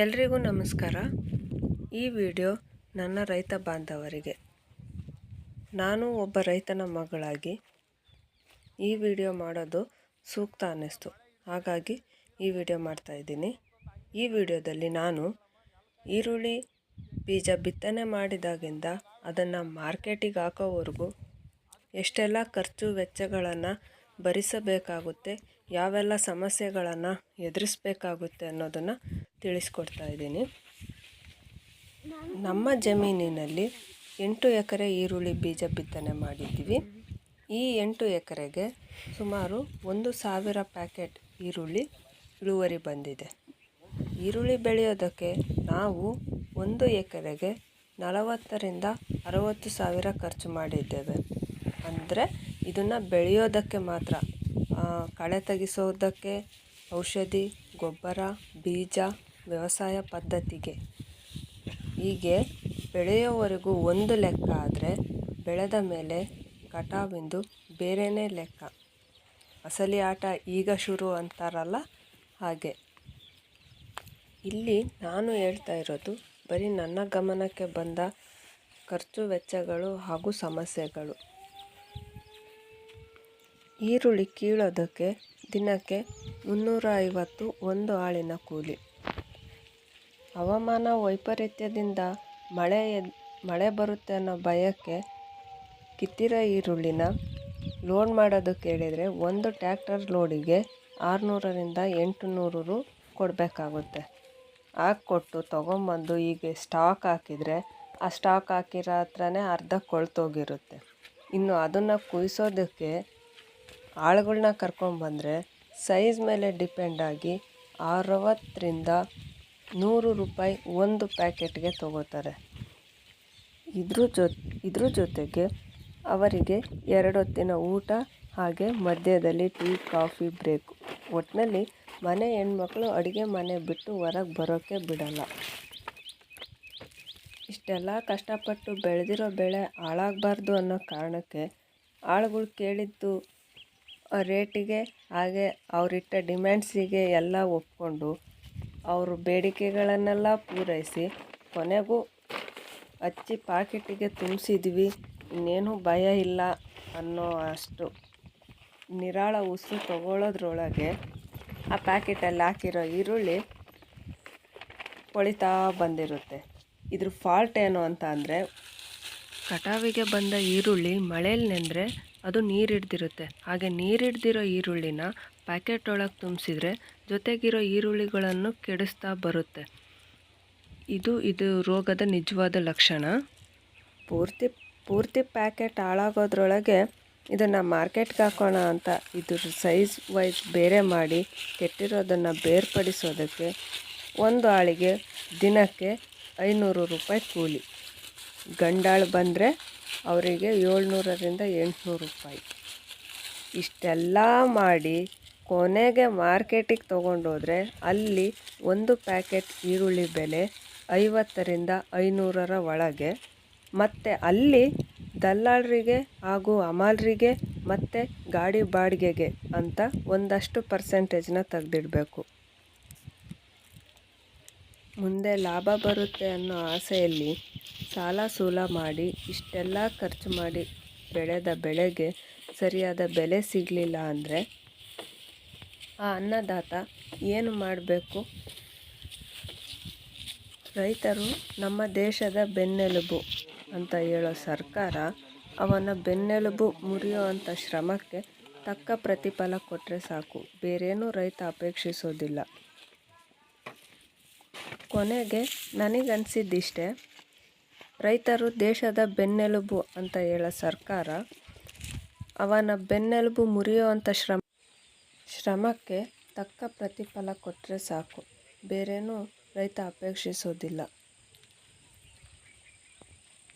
ಎಲ್ರಿಗೂ ನಮಸ್ಕಾರ. ಈ ವಿಡಿಯೋ ನನ್ನ ರೈತ ಬಾಂಧವರಿಗೆ. ನಾನು ಒಬ್ಬ ರೈತನ ಮಗಳಾಗಿ ಈ ವಿಡಿಯೋ ಮಾಡೋದು ಸೂಕ್ತ ಅನ್ನಿಸ್ತು. ಹಾಗಾಗಿ ಈ ವಿಡಿಯೋ ಮಾಡ್ತಾಯಿದ್ದೀನಿ ಈ ವಿಡಿಯೋದಲ್ಲಿ ನಾನು ಈರುಳ್ಳಿ ಬೀಜ ಬಿತ್ತನೆ ಮಾಡಿದಾಗಿಂದ ಅದನ್ನು ಮಾರ್ಕೆಟಿಗೆ ಹಾಕೋವರೆಗೂ ಎಷ್ಟೆಲ್ಲ ಖರ್ಚು ವೆಚ್ಚಗಳನ್ನು ಭರಿಸಬೇಕಾಗುತ್ತೆ, ಯಾವೆಲ್ಲ ಸಮಸ್ಯೆಗಳನ್ನು ಎದುರಿಸ್ಬೇಕಾಗುತ್ತೆ ಅನ್ನೋದನ್ನು ತಿಳಿಸ್ಕೊಡ್ತಾ ಇದ್ದೀನಿ. ನಮ್ಮ ಜಮೀನಿನಲ್ಲಿ ಎಂಟು ಎಕರೆ ಈರುಳ್ಳಿ ಬೀಜ ಬಿತ್ತನೆ ಮಾಡಿದ್ದೀವಿ. ಈ ಎಂಟು ಎಕರೆಗೆ ಸುಮಾರು ಒಂದು ಸಾವಿರ ಪ್ಯಾಕೆಟ್ ಈರುಳ್ಳಿ ಇಳುವರಿ ಬಂದಿದೆ. ಈರುಳ್ಳಿ ಬೆಳೆಯೋದಕ್ಕೆ ನಾವು ಒಂದು ಎಕರೆಗೆ ನಲವತ್ತರಿಂದ ಅರವತ್ತು ಸಾವಿರ ಖರ್ಚು ಮಾಡಿದ್ದೇವೆ. ಅಂದರೆ ಇದನ್ನು ಬೆಳೆಯೋದಕ್ಕೆ ಮಾತ್ರ. ಕಳೆ ತೆಗೆಸೋದಕ್ಕೆ ಔಷಧಿ, ಗೊಬ್ಬರ, ಬೀಜ, ವ್ಯವಸಾಯ ಪದ್ಧತಿಗೆ. ಹೀಗೆ ಬೆಳೆಯೋವರೆಗೂ ಒಂದು ಲೆಕ್ಕ ಆದರೆ ಬೆಳೆದ ಮೇಲೆ ಕಟಾವಿಂದು ಬೇರೆಯೇ ಲೆಕ್ಕ. ಅಸಲಿ ಆಟ ಈಗ ಶುರು ಅಂತಾರಲ್ಲ ಹಾಗೆ. ಇಲ್ಲಿ ನಾನು ಹೇಳ್ತಾ ಇರೋದು ಬರೀ ನನ್ನ ಗಮನಕ್ಕೆ ಬಂದ ಖರ್ಚು ವೆಚ್ಚಗಳು ಹಾಗೂ ಸಮಸ್ಯೆಗಳು. ಈರುಳ್ಳಿ ಕೀಳೋದಕ್ಕೆ ದಿನಕ್ಕೆ ಮುನ್ನೂರ ಐವತ್ತು ಒಂದು ಆಳಿನ ಕೂಲಿ. ಹವಾಮಾನ ವೈಪರೀತ್ಯದಿಂದ ಮಳೆ ಮಳೆ ಬರುತ್ತೆ ಅನ್ನೋ ಭಯಕ್ಕೆ ಕಿತ್ತಿರೋ ಈರುಳ್ಳಿನ ಲೋಡ್ ಮಾಡೋದಕ್ಕೆ ಹೇಳಿದರೆ ಒಂದು ಟ್ಯಾಕ್ಟರ್ ಲೋಡಿಗೆ ಆರುನೂರರಿಂದ ಎಂಟು ನೂರು ರು ಕೊಡಬೇಕಾಗುತ್ತೆ. ಕೊಟ್ಟು ತೊಗೊಂಬಂದು ಈಗ ಸ್ಟಾಕ್ ಹಾಕಿದರೆ ಆ ಸ್ಟಾಕ್ ಹಾಕಿರೋ ಹತ್ರನೇ ಅರ್ಧ ಕೊಳ್ತೋಗಿರುತ್ತೆ. ಇನ್ನು ಅದನ್ನು ಕುಯ್ಸೋದಕ್ಕೆ ಆಳುಗಳ್ನ ಕರ್ಕೊಂಬಂದರೆ ಸೈಜ್ ಮೇಲೆ ಡಿಪೆಂಡಾಗಿ ಅರವತ್ತರಿಂದ ನೂರು ರೂಪಾಯಿ ಒಂದು ಪ್ಯಾಕೆಟ್ಗೆ ತೊಗೋತಾರೆ. ಇದ್ರ ಜೊತೆ, ಇದ್ರ ಜೊತೆಗೆ ಅವರಿಗೆ ಎರಡು ಹೊತ್ತಿನ ಊಟ ಹಾಗೆ ಮಧ್ಯದಲ್ಲಿ ಟೀ, ಕಾಫಿ ಬ್ರೇಕ್. ಒಟ್ಟಿನಲ್ಲಿ ಮನೆ ಹೆಣ್ಮಕ್ಳು ಅಡುಗೆ ಮನೆ ಬಿಟ್ಟು ಹೊರಗೆ ಬರೋಕ್ಕೆ ಬಿಡಲ್ಲ. ಇಷ್ಟೆಲ್ಲ ಕಷ್ಟಪಟ್ಟು ಬೆಳೆದಿರೋ ಬೆಳೆ ಹಾಳಾಗಬಾರ್ದು ಅನ್ನೋ ಕಾರಣಕ್ಕೆ ಆಳುಗಳು ಕೇಳಿದ್ದು ರೇಟಿಗೆ, ಹಾಗೆ ಅವರಿಟ್ಟ ಡಿಮ್ಯಾಂಡ್ಸಿಗೆ ಎಲ್ಲ ಒಪ್ಪಿಕೊಂಡು ಅವ್ರ ಬೇಡಿಕೆಗಳನ್ನೆಲ್ಲ ಪೂರೈಸಿ ಕೊನೆಗೂ ಹಚ್ಚಿ ಪಾಕಿಟಿಗೆ ತುಂಬಿಸಿದ್ವಿ. ಇನ್ನೇನು ಭಯ ಇಲ್ಲ ಅನ್ನೋ ಅಷ್ಟು ನಿರಾಳ ಉಸಿರು ತಗೊಳ್ಳೋದ್ರೊಳಗೆ ಆ ಪ್ಯಾಕೆಟಲ್ಲಿ ಹಾಕಿರೋ ಈರುಳ್ಳಿ ಕೊಳಿತಾ ಬಂದಿರುತ್ತೆ. ಇದ್ರ ಫಾಲ್ಟ್ ಏನು ಅಂತ ಅಂದರೆ ಕಟಾವಿಗೆ ಬಂದ ಈರುಳ್ಳಿ ಮಳೇಲಿ ನೆಂದರೆ ಅದು ನೀರು ಹಿಡ್ದಿರುತ್ತೆ ಹಾಗೆ ನೀರು ಹಿಡ್ದಿರೋ ಈರುಳ್ಳಿನ ಪ್ಯಾಕೆಟ್ ಒಳಗೆ ತುಂಬಿಸಿದ್ರೆ ಜೊತೆಗಿರೋ ಈರುಳ್ಳಿಗಳನ್ನು ಕೆಡಿಸ್ತಾ ಬರುತ್ತೆ. ಇದು ಇದು ರೋಗದ ನಿಜವಾದ ಲಕ್ಷಣ. ಪೂರ್ತಿ ಪೂರ್ತಿ ಪ್ಯಾಕೆಟ್ ಹಾಳಾಗೋದ್ರೊಳಗೆ ಇದನ್ನು ಮಾರ್ಕೆಟ್ಗೆ ಹಾಕೋಣ ಅಂತ ಇದ್ರ ಸೈಜ್ ವೈಸ್ ಬೇರೆ ಮಾಡಿ ಕೆಟ್ಟಿರೋದನ್ನು ಬೇರ್ಪಡಿಸೋದಕ್ಕೆ ಒಂದು ಆಳಿಗೆ ದಿನಕ್ಕೆ ಐನೂರು ರೂಪಾಯಿ ಕೂಲಿ. ಗಂಡಾಳು ಬಂದರೆ ಅವರಿಗೆ ಏಳ್ನೂರರಿಂದ ಎಂಟುನೂರು ರೂಪಾಯಿ. ಇಷ್ಟೆಲ್ಲ ಮಾಡಿ ಕೊನೆಗೆ ಮಾರ್ಕೆಟಿಗೆ ತೊಗೊಂಡೋದ್ರೆ ಅಲ್ಲಿ ಒಂದು ಪ್ಯಾಕೆಟ್ ಈರುಳ್ಳಿ ಬೆಲೆ ಐವತ್ತರಿಂದ ಐನೂರರ ಒಳಗೆ. ಮತ್ತು ಅಲ್ಲಿ ದಲ್ಲಾಳರಿಗೆ ಹಾಗೂ ಅಮಾಲರಿಗೆ ಮತ್ತು ಗಾಡಿ ಬಾಡಿಗೆಗೆ ಅಂತ ಒಂದಷ್ಟು ಪರ್ಸೆಂಟೇಜ್ನ ತೆಗೆದಿಡಬೇಕು. ಮುಂದೆ ಲಾಭ ಬರುತ್ತೆ ಅನ್ನೋ ಆಸೆಯಲ್ಲಿ ಸಾಲ ಸೂಲ ಮಾಡಿ ಇಷ್ಟೆಲ್ಲ ಖರ್ಚು ಮಾಡಿ ಬೆಳೆದ ಬೆಳೆಗೆ ಸರಿಯಾದ ಬೆಲೆ ಸಿಗಲಿಲ್ಲ ಅಂದರೆ ಆ ಅನ್ನದಾತ ಏನು ಮಾಡಬೇಕು? ರೈತರು ನಮ್ಮ ದೇಶದ ಬೆನ್ನೆಲುಬು ಅಂತ ಹೇಳೋ ಸರ್ಕಾರ ಅವನ ಬೆನ್ನೆಲುಬು ಮುರಿಯೋ ಅಂಥ ಶ್ರಮಕ್ಕೆ ತಕ್ಕ ಪ್ರತಿಫಲ ಕೊಟ್ಟರೆ ಸಾಕು, ಬೇರೇನೂ ರೈತ ಅಪೇಕ್ಷಿಸೋದಿಲ್ಲ. ಕೊನೆಗೆ ನನಗನ್ಸಿದ್ದಿಷ್ಟೇ ರೈತರು ದೇಶದ ಬೆನ್ನೆಲುಬು ಅಂತ ಹೇಳೋ ಸರ್ಕಾರ, ಅವನ ಬೆನ್ನೆಲುಬು ಮುರಿಯುವಂಥ ಶ್ರಮ, ಶ್ರಮಕ್ಕೆ ತಕ್ಕ ಪ್ರತಿಫಲ ಕೊಟ್ಟರೆ ಸಾಕು. ಬೇರೇನೂ ರೈತ ಅಪೇಕ್ಷಿಸೋದಿಲ್ಲ.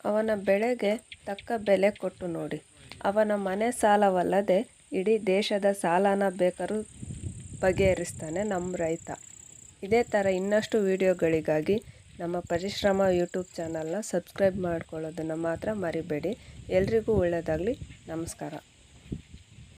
ಅವನ ಬೆಳೆಗೆ ತಕ್ಕ ಬೆಲೆ ಕೊಟ್ಟು ನೋಡಿ. ಅವನ ಮನೆ ಸಾಲವಲ್ಲದೆ ಇಡೀ ದೇಶದ ಸಾಲನ ಬೇಕಾದ್ರೂ ಬಗೆಹರಿಸ್ತಾನೆ ನಮ್ಮ ರೈತ. ಇದೇ ಥರ ಇನ್ನಷ್ಟು ವೀಡಿಯೋಗಳಿಗಾಗಿ ನಮ್ಮ ಪರಿಶ್ರಮ ಯೂಟ್ಯೂಬ್ ಚಾನಲ್ನ ಸಬ್ಸ್ಕ್ರೈಬ್ ಮಾಡ್ಕೊಳ್ಳೋದನ್ನು ಮಾತ್ರ ಮರಿಬೇಡಿ. ಎಲ್ರಿಗೂ ಒಳ್ಳೆಯದಾಗಲಿ. ನಮಸ್ಕಾರ.